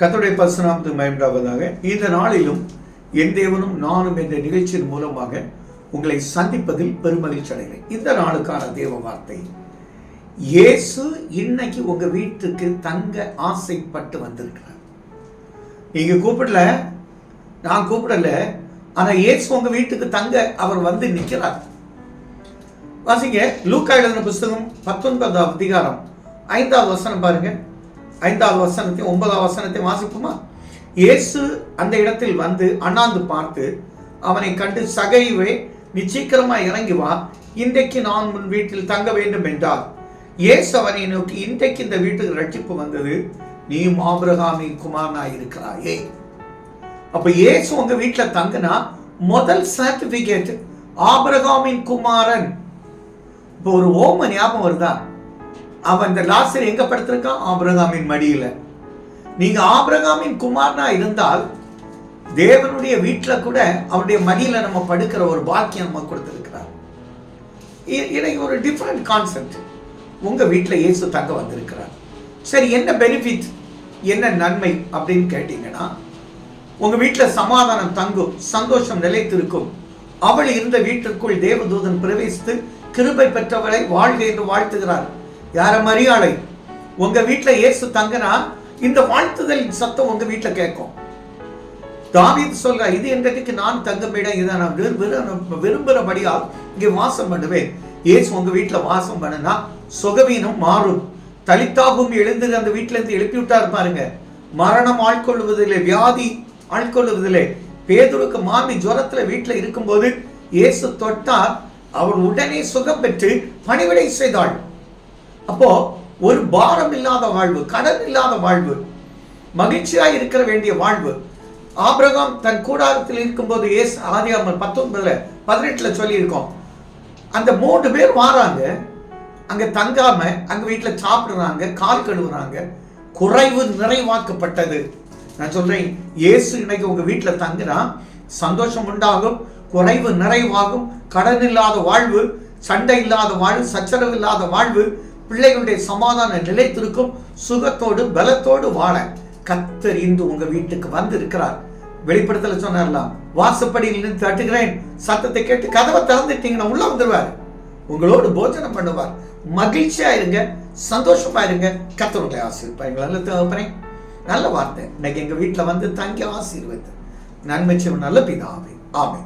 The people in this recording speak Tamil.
கத்துடைய பசுநாமத்து மயம்டாவதாக இந்த நாளிலும் என் தேவனும் நானும் என்ற நிகழ்ச்சியின் மூலமாக உங்களை சந்திப்பதில் பெருமகிழ்ச்சி அடைகிறேன். இந்த நாளுக்கான தேவ வார்த்தை. இயேசு இன்னைக்கு உங்க வீட்டுக்கு தங்க ஆசைப்பட்டு வந்திருக்கிறார். நீங்க கூப்பிடல? நான் கூப்பிடல. ஆனா இயேசு உங்க வீட்டுக்கு தங்க அவர் வந்து நிற்கிறார் வாசிங்க லூக்கா எழுதின புஸ்தகம் பத்தொன்பதாம் அதிகாரம் ஐந்தாவது வசனம் பாருங்க. ஐந்தாவது வசனத்தையும் ஒன்பதாவது வசனத்தையும் வாசிப்போமா? இயேசு அந்த இடத்தில் வந்து அண்ணாந்து பார்த்து அவனை கண்டு சகைவே நீ சீக்கிரமா இறங்கி வா. இன்றைக்கு நான் உன் வீட்டில் தங்க வேண்டும் என்றார். இயேசு அவனை நோக்கி இன்றைக்கு இந்த வீட்டுக்கு ரட்சிப்பு வந்தது. நீ ஆபிரகாமின் குமாரனா இருக்கிறாயே. அப்ப இயேசு உங்க வீட்டில் தங்குனா முதல் சர்டிபிகேட் ஆபிரகாமின் குமாரன். இப்போ ஒரு ஓம ஞாபகம் வருதா? அவன் இந்த லாசர் எங்க படுத்திருக்கான்? ஆபிரகாமின் மடியில. நீங்க ஆபிரகாமின் குமார்னா இருந்தால் தேவனுடைய வீட்டில் கூட அவருடைய மடியில நம்ம படுக்கிற ஒரு பாக்கியம் நம்ம கொடுத்திருக்கிறார். இ- ஒரு டிஃப்ரெண்ட் கான்செப்ட் உங்க வீட்டில் இயேசு தங்க வந்திருக்கிறார். சரி என்ன பெனிஃபிட் என்ன நன்மை அப்படின்னு கேட்டீங்கன்னா உங்க வீட்டில் சமாதானம் தங்கும் சந்தோஷம் நிலைத்திருக்கும். அவள் இருந்த வீட்டிற்குள் தேவதூதன் பிரவேசித்து கிருபை பெற்றவளை வாழ்க என்று வாழ்த்துகிறார். யார மரியாதை? உங்க வீட்டுல இயேசு தங்கனா இந்த வாழ்த்துதலின் சத்தம் உங்க வீட்டுல கேட்கும். தாவித் சொல்ற இது என்றைக்கு நான் தங்குமிடம் இதை நான் விரும்ப விரும்புகிறபடியால் இங்கே வாசம் பண்ணுவேன். இயேசு உங்க வீட்டுல வாசம் பண்ணுனா சுகவீனம் மாறும். தலித்தாகும் எழுந்து அந்த வீட்டுல இருந்து எழுப்பி விட்டார் பாருங்க. மரணம் ஆட்கொள்வதில்லை வியாதி ஆட்கொள்வதில்லை பேதுருக்கு மாமி ஜுரத்துல வீட்டுல இருக்கும்போது இயேசு தொட்டார். அவர் உடனே சுகம் பெற்று பணிவிடை செய்தாள். அப்போ ஒரு பாரம் இல்லாத வாழ்வு கடன் இல்லாத வாழ்வு மகிழ்ச்சியாய் இருக்கிற வேண்டிய வாழ்வு. ஆபிரகாம் தன் கூடாரத்தில் இருக்கும்போது ஏசு ஆதியாமல் பத்தொன்பதுல பதினெட்டுல சொல்லியிருக்கோம். அந்த மூன்று பேர் வாராங்க. அங்க தங்காம அங்க வீட்டுல சாப்பிடுறாங்க கால் கழுவுறாங்க. குறைவு நிறைவாக்கப்பட்டது. நான் சொல்றேன் இயேசு இன்னைக்கு உங்க வீட்டுல தங்கினா சந்தோஷம் உண்டாகும் குறைவு நிறைவாகும் கடன் இல்லாத வாழ்வு சண்டை இல்லாத வாழ்வு சச்சரவு இல்லாத வாழ்வு பிள்ளைகளுடைய சமாதான நிலைத்திருக்கும் சுகத்தோடு பலத்தோடு வாழ கத்தர் இன்று உங்க வீட்டுக்கு வந்து இருக்கிறார் வெளிப்படத்துல சொன்னார்லாம் வாசப்படியில் நின்று தட்டுகிறேன். சத்தத்தை கேட்டு கதவை திறந்துட்டீங்கன்னா உள்ள வந்துடுவார் உங்களோடு போஜனம் பண்ணுவார். மகிழ்ச்சியா இருங்க சந்தோஷமா இருங்க. கத்தருடைய ஆசீர்வாதங்கள் நல்ல நல்ல வார்த்தை. இன்னைக்கு எங்க வீட்டுல வந்து தங்கி ஆசீர்வத்து நன்மை செய்வோம் நல்ல பிதாவே. ஆமே